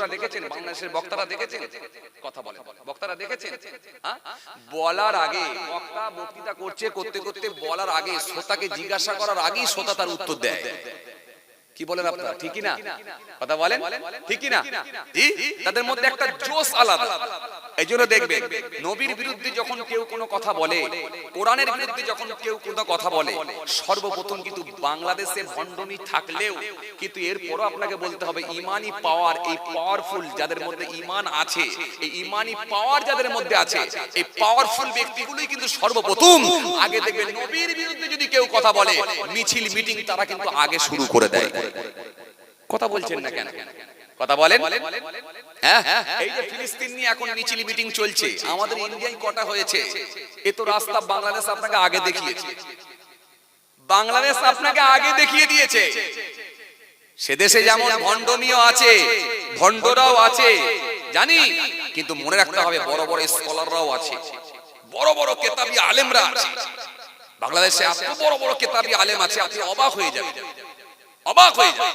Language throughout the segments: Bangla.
হুজুরা দেখেছেন, বাংলাদেশের বক্তারা দেখেছেন? কথা বলে বক্তারা দেখেছেন? হ্যাঁ? বলার আগে, বক্তা বক্তৃতা করছে, করতে করতে বলার আগে, শ্রোতাকে জিজ্ঞাসা করার আগেই শ্রোতা তার উত্তর দেয়। কি বলেন আপনারা? ঠিকই না? কথা বলেন? ঠিকই না? তাদের মধ্যে একটা জোশ আলাদা। এই জন্য দেখবেন নবীর বিরুদ্ধে যখন কেউ কোনো কথা বলে, কোরআনের বিরুদ্ধে যখন কেউ কোনো কথা বলে, সর্বপ্রথম কিন্তু বাংলাদেশে ভণ্ডমি থাকলেও কিন্তু এরপরও আপনাকে বলতে হবে, ইমানি পাওয়ার এই পাওয়ারফুল যাদের মধ্যে ইমান আছে, এই ইমানি পাওয়ার যাদের মধ্যে আছে, এই পাওয়ারফুল ব্যক্তিগুলোই কিন্তু সর্বপ্রথম আগে দেখবেন নবীর বিরুদ্ধে যদি কেউ কথা বলে, মিছিল মিটিং তারা কিন্তু আগে শুরু করে দেয়। কথা বলছেন না কেন? কথা বলেন। হ্যাঁ? এই যে ফিলিস্তিন নিয়ে এখন মিছিল মিটিং চলছে আমাদের ইন্ডিয়ায় কটা হয়েছে? এ তো রাস্তা বাংলাদেশ আপনাকে আগে দেখিয়েছে। বাংলাদেশ আপনাকে আগে দেখিয়ে দিয়েছে। সে দেশে যেমন ভণ্ডমিও আছে ভণ্ডরাও আছে জানি? কিন্তু মনে রাখতে হবে বড় বড় স্কলাররাও আছে। বড় বড় কেতাবি আলেমরা আছে। বাংলাদেশে এত বড় বড় কেতাবি আলেম আছে আপনি অবাক হয়ে যাবেন। অবাক হয়ে যাবেন।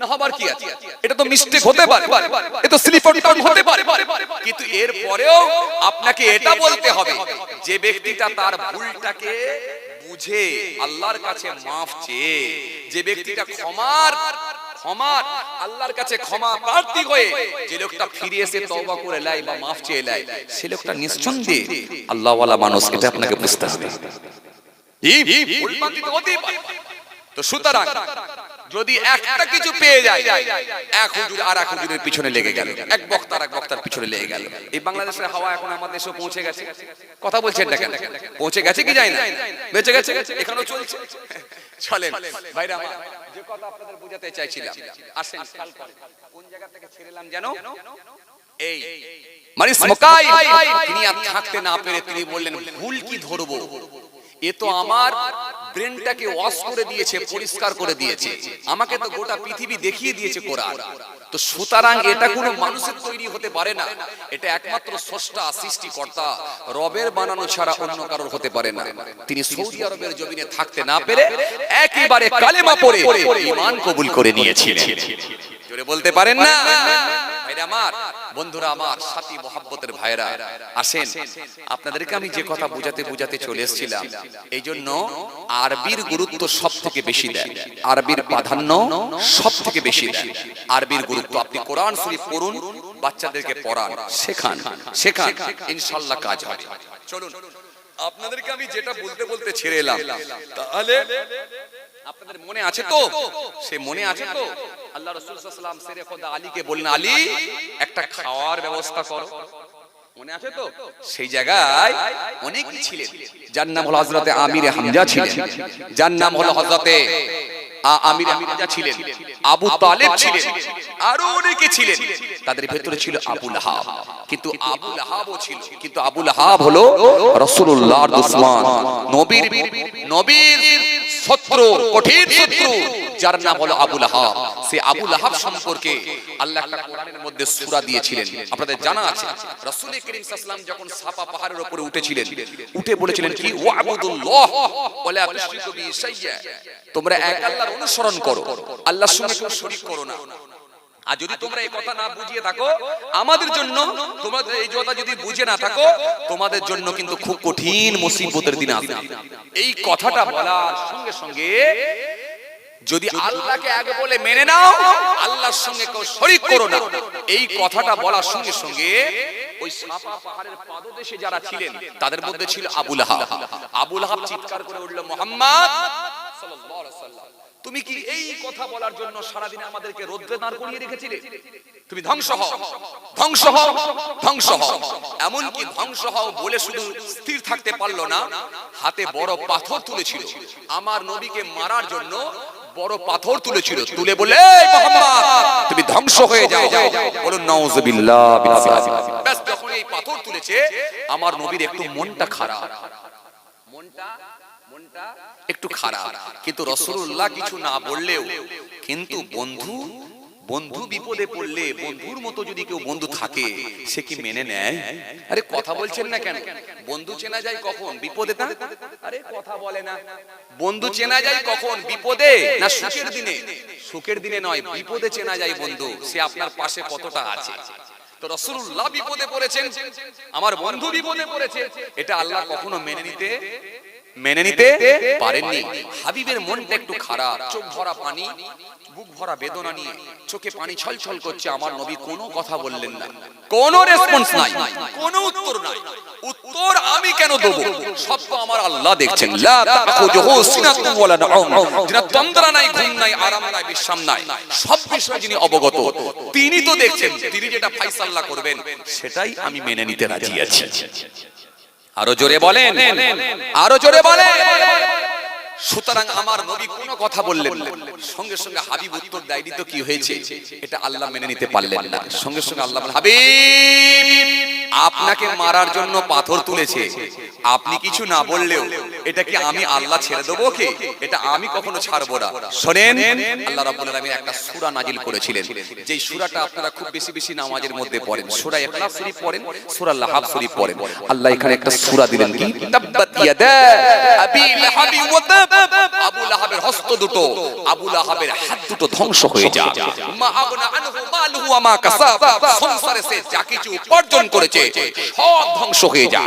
না হবার কি আছে? এটা তো মিস্টেক হতে পারে। এটা তো স্লিপ হতে পারে। কিন্তু এর পরেও আপনাকে এটা বলতে হবে। যে ব্যক্তিটা তার ভুলটাকে বুঝে আল্লাহর কাছে মাফ চেয়ে যে ব্যক্তিটা ক্ষমার ক্ষমার আল্লাহর কাছে ক্ষমা প্রার্থী হয়ে যে লোকটা ফিরে এসে তওবা করে লাই বা মাফ চেয়ে লাই সে লোকটা নিঃসন্দেহে আল্লাহওয়ালা মানুষ এটা আপনাকে বুঝতে হবে। তো সুতরাং যদি একটা কিছু পেয়ে যায় এক হুজুর আর এক হুজুরের পিছনে লেগে গেল। এক বক্তার এক বক্তার পিছনে লেগে গেল। এই বাংলাদেশের হাওয়া এখন আমাদের দেশে পৌঁছে গেছে। কথা বলছেন না কেন পৌঁছে গেছে কি যায় না? বেঁচে গেছে? এখানেও চলছে। চলেন। ভাইরা যে কথা আপনাদের বোঝাতে চাইছিলাম আসেন। কোন জায়গা থেকে ছেড়েলাম যেন? এই মানে স্মোকাই। তিনি আর থাকতে না পেরে তিনি বললেন ভুল কি ধরবো? এ তো আমার ব্রেনটাকে ওয়াশ করে দিয়েছে, পরিষ্কার করে দিয়েছে। আমাকে তো গোটা পৃথিবী দেখিয়ে দিয়েছে কোরআন। তো সুতরাং এটা কোনো মানুষের তৈরি হতে পারে না। এটা একমাত্র স্রষ্টা, সৃষ্টিকর্তা, রবের বানানো ছাড়া অন্য কারোর হতে পারে না। তিনি সৌদি আরবের জমিনে থাকতে না পেরে একেবারে কালেমা পড়ে ঈমান কবুল করে নিয়েছিলেন। জোরে বলতে পারেন না? বন্ধুরা আমার যে কথা চলে এসেছিলাম এই জন্য আরবির গুরুত্ব সব থেকে বেশি দেন। আরবির প্রাধান্য সব থেকে বেশি দেন। আরবির গুরুত্ব আপনি কোরআন শরীফ বাচ্চাদেরকে পড়ান, শেখান শেখান ইনশাল্লাহ কাজ হবে। চলুন, আপনাদেরকে আমি যেটা বলতে বলতে ছেড়ে এলাম, তাহলে আপনাদের মনে আছে তো? সে মনে আছে তো? আল্লাহ রসুল সেরে খোদা আলীকে বললেন, আলী, একটা খাওয়ার ব্যবস্থা করো। মনে আছে তো? সেই জায়গায় অনেকেই ছিলেন? যার নাম হলো আমির হামজা ছিলেন। যার নাম হলো আমির হামজা ছিলেন। আবু তালেব ছিলেন। আরও অনেকে ছিলেন। তাদের ভেতরে ছিল আবুল হাব কিন্তু আবুল হাবও ছিল। কিন্তু আবুল হাব হলো রাসূলুল্লাহর দুশমন। নবীর নবীর শত্রু কঠিন শত্রু। যার নাম হলো আবুল আহাব সে আবুল আহাব সম্পর্কে আল্লাহ একটা কোরআনের মধ্যে সূরা দিয়েছিলেন। আপনাদের জানা আছে রাসূল করিম সাল্লাল্লাহু যখন সাফা পাহাড়ের উপরে উঠেছিলেন উঠে বলেছিলেন কি ওয়াবুদুল্লাহ ওয়ালা তুশরিকু বি শাইয়্যা তোমরা এক আল্লাহর অনুসরণ করো। আল্লাহর সঙ্গে কোনো শরীক করো না। আর যদি তোমরা এই কথা না বুঝিয়ে থাকো আমাদের জন্য তোমাদের এই কথা যদি বুঝে না থাকো তোমাদের জন্য কিন্তু খুব কঠিন মুসিবতের দিন আসবে। এই কথাটা বলার সঙ্গে সঙ্গে যদি আল্লাহকে আগে বলে মেনে নাও আল্লাহর সঙ্গে কেউ শরীক করো না। এই কথাটা বলার সঙ্গে সঙ্গে ওই সাপা পাহাড়ের পাদদেশে যারা ছিলেন তাদের মধ্যে ছিল আবুল হাব আবুল হাব চিৎকার করে উঠল মোহাম্মদ সাল্লাল্লাহু আলাইহি ওয়াসাল্লাম। তুমি কি এই কথা বলার জন্য সারাদিন আমাদেরকে রোদ্রে দাঁড় করিয়ে রেখেছিলে? তুমি ধ্বংস হও। ধ্বংস হও। ধ্বংস হও। এমন কি ধ্বংস হও বলে শুধু স্থির থাকতে পারল না, হাতে বড় পাথর তুলেছিল। আমার নবীকে মারার জন্য বড় পাথর তুলেছিল। তুলে বলে তুমি ধ্বংস হয়ে যাও। বলুন নাউজুবিল্লাহ ব্যাস, যখন এই পাথর তুলেছে, আমার নবীর একটু মনটা খারাপ। মনটা একটু খারাপ। কিন্তু রসুল্লাহ কিছু না বললেও, কিন্তু বন্ধু বন্ধু বিপদে পড়লে, বন্ধুর মতো যদি কেউ বন্ধু থাকে, সে কি মেনে নেয়? আরে কথা বলছেন না কেন? বন্ধু চেনা যায় কখন? বিপদে না? আরে কথা বলে না। বন্ধু চেনা যায় কখন? বিপদে? না সুখের দিনে? সুখের দিনে নয়, বিপদে চেনা যায় বন্ধু। সে আপনার পাশে কতটা আছে? তো রসুল্লাহ বিপদে পড়েছেন, আমার বন্ধু বিপদে পড়েছে। এটা আল্লাহ কখনো মেনে নিতে মেনে নিতে পারেননি। হাবিবের মনটা একটু খারাপ চোখ ভরা পানি বুক ভরা বেদনা নিয়ে চোখে পানি ছলছল করছে আমার নবী কোনো কথা বললেন না। কোনো রেসপন্স নাই। কোনো উত্তর নাই। উত্তর আমি কেন দেব? সব তো আমার আল্লাহ দেখছেন। লা তাখুযুহু সিনাতুন ওয়ালা নাউম যিনি তন্দ্রা নাই ঘুম নাই আরাম নাই বিশ্রাম নাই সব বিষয়ে যিনি অবগত তিনি তো দেখছেন। তিনি যেটা ফাইসাল্লাহ করবেন সেটাই আমি মেনে নিতে রাজি আছি। আরও জোরে বলেন। আরও জোরে বলেন। সুতরাং আমার নবী কোন কথা বললেন। সঙ্গে সঙ্গে হাবিব উত্তর দেয়নি তো কি হয়েছে? এটা আল্লাহ মেনে নিতে পারলেন না। সঙ্গে সঙ্গে আল্লাহ হাবিব আপনাকে মারার জন্য পাথর তুলেছে। আপনি কিছু না বললেও এটা কি আমি আল্লাহ ছেড়ে দেবো কি? এটা আমি কখনো ছাড়বো না। শোনেন, আল্লাহ রাব্বুল আলামিন একটা সূরা নাজিল করেছিলেন। যেই সূরাটা আপনারা খুব বেশি বেশি নামাজের মধ্যে পড়েন। সূরা ইখলাস শরীফ পড়েন, সূরা লাহাব শরীফ পড়েন। আল্লাহ এখানে একটা সূরা দিলেন কি? তাব্বাত ইয়াদা আবি লাহাবি ওয়া তাব। আবু লাহাবের হস্ত দুটো, আবু লাহাবের হাত দুটো ধ্বংস হয়ে যা মা আগনা আনহু মালুহু ওয়া মা কাসাব। সংসারে সে যা কিছু উপার্জন করেছে, সব ধ্বংস হয়ে যা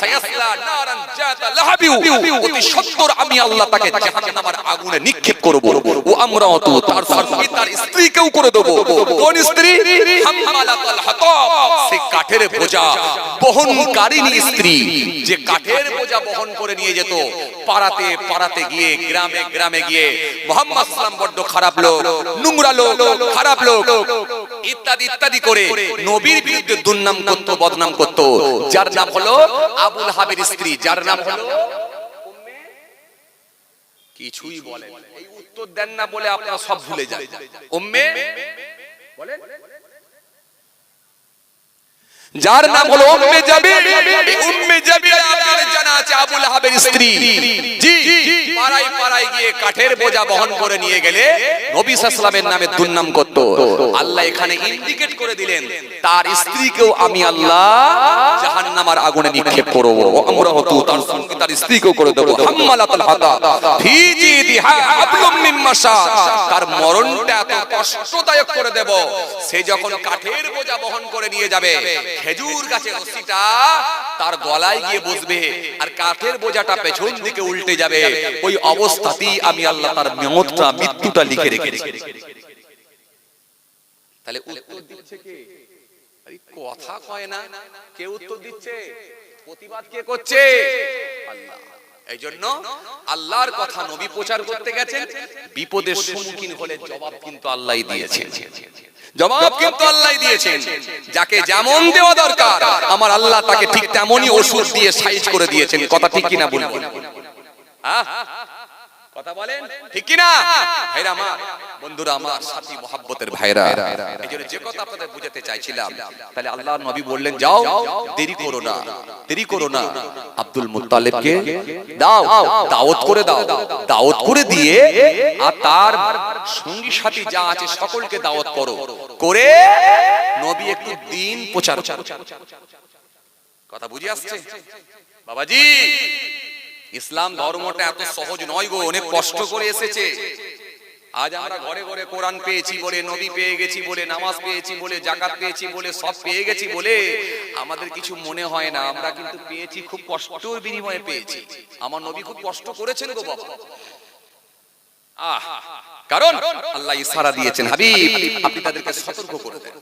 সায়াসলা নারান জাতা লাহাবিউ। অতি সত্বর আমি আল্লাহ তাকে জাহান্নামের আগুনে নিক্ষেপ করব। ও আমরাও তো তার সঙ্গে তার স্ত্রীকেও করে দেব। কোন স্ত্রী হাম্মালাতাল হাতাব সে কাঠের বোঝা বহনকারিনী স্ত্রী যে কাঠের বোঝা বহন করে নিয়ে যেত পাড়াতে পাড়াতে গিয়ে গ্রামে গ্রামে গিয়ে। মোহাম্মদ সাল্লাম বড্ড খারাপ লোক নোংরা লোক খারাপ লোক। ইত্যাদি ইত্যাদি করে নবীর বিরুদ্ধে দুর্নাম করত বদনাম করত। যার নাম হলো আবুল হাবের স্ত্রী যার নাম হলো কিছুই বলেন। এই উত্তর দেন না বলে আপনারা সব ভুলে যান। উম্মে? বলেন? যার নাম হলো উম্মে জাবির। উম্মে জাবির আপনাদের জানা আছে আবুল হাবের স্ত্রী। জি পাড়ায় পাড়ায় গিয়ে কাঠের বোঝা বহন করে নিয়ে গেলে নবী সাল্লামের নামে দুর্নাম করত। আল্লাহ এখানে ইন্ডিকেট করে দিলেন তার স্ত্রীকেও আমি আল্লাহ জাহান্নামার আগুনে নিক্ষেপ করব। আমরা হতো তার সঙ্গে তার স্ত্রীকেও করে দেব। হাম্মালাতুল হাতা ফি জিদিহা হাবলুম মিন মাসাদ তার মরণটা এত কষ্টদায়ক করে দেব। সে যখন কাঠের বোঝা বহন করে নিয়ে যাবে খেজুর গাছের রশিটা তার গলায় গিয়ে বসবে আর কাঠের বোঝাটা পেছন দিকে উল্টে যাবে। ওই অবস্থাতেই আমি আল্লাহ তার মৃত্যুটা মৃত্যুটা লিখে রেখেছি। তাহলে উত্তর দিচ্ছে কে? কথা কয় না। কে উত্তর দিচ্ছে? প্রতিবাদ কে করছে? আল্লাহ। এই জন্য আল্লাহর কথা নবী প্রচার করতে গেছেন। বিপদের সম্মুখীন হলে জবাব কিন্তু আল্লাহই দিয়েছেন। জবাব কিন্তু আল্লাহ দিয়েছেন। যাকে যেমন দেওয়া দরকার, আমার আল্লাহ তাকে ঠিক তেমনই ওষুধ দিয়ে সাইজ করে দিয়েছেন। কথা ঠিক কিনা বলব? কথা বলেন? ঠিক কিনা? ভাইরা আমার বন্ধুরা, আমার সাথী মোহাব্বতের ভাইরা, এই জন্য যে কথা আপনাদের বুঝাতে চাইছিলাম, তাহলে আল্লাহ নবী বললেন, যাও, দেরি করো না, দেরি করো না। আব্দুল দাও করে দাও করে দিয়ে আর তার সঙ্গী সাথী যা আছে সকলকে করো। করে নবী একটু দিন প্রচার কথা বুঝে আসছে? বাবাজি, ইসলাম ধর্মটা এত সহজ নয় গো, অনেক কষ্ট করে এসেছে। আজ আমরা ঘরে ঘরে কোরআন পেয়েছি বলে, নবী পেয়ে গেছি বলে, নামাজ পেয়েছি বলে, জাকাত পেয়েছি বলে, সব পেয়ে গেছি বলে, আমাদের কিছু মনে হয় না। আমরা কিন্তু পেয়েছি, খুব কষ্ট বিনিময়ে পেয়েছি। আমার নবী খুব কষ্ট করেছেন গো বাবা। আহ, কারণ আল্লাহ ইশারা দিয়েছেন, হাবিব, আপনি তাদেরকে সতর্ক করে দেন